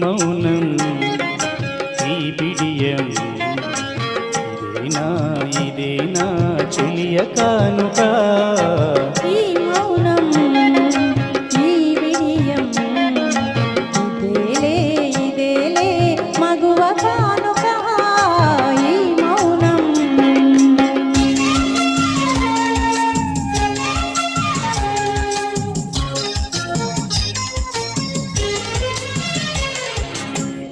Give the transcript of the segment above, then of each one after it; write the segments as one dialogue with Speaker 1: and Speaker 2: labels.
Speaker 1: మౌనం ఈ బిడియం ఇదేనా ఇదేనా చెలియ కానుక?
Speaker 2: ఈ మౌనం ఈ బిడియం ఇదేలే ఇదేలే మగువ కాను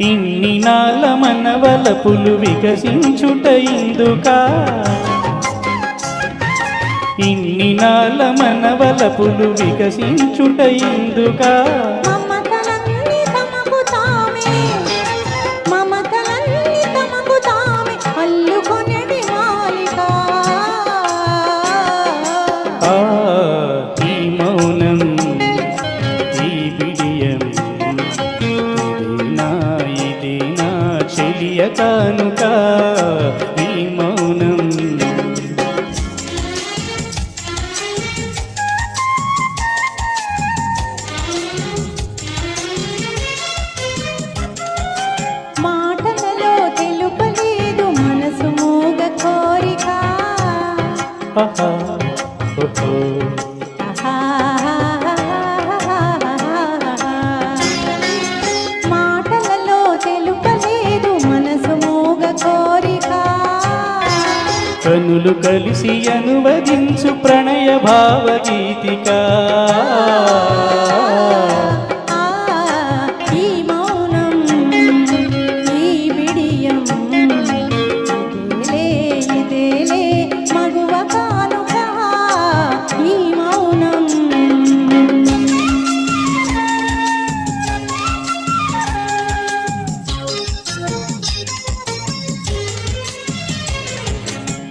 Speaker 1: ఇన్ని నాల మనవలపులు వికసించుట ఇందుక. ఇన్ని నాల మనవలపులు వికసించుట ఇందుక. చెలియ కానుక ఈ మౌనం
Speaker 2: మాటలలో తెలుపలేదు మనసు మూగ కోరిక
Speaker 1: ఓహో. కనులు కలిసి అనువదించు ప్రణయ భావగీతిక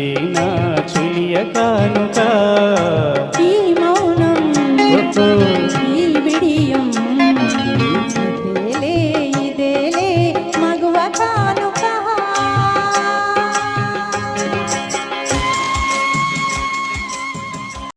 Speaker 2: रे ना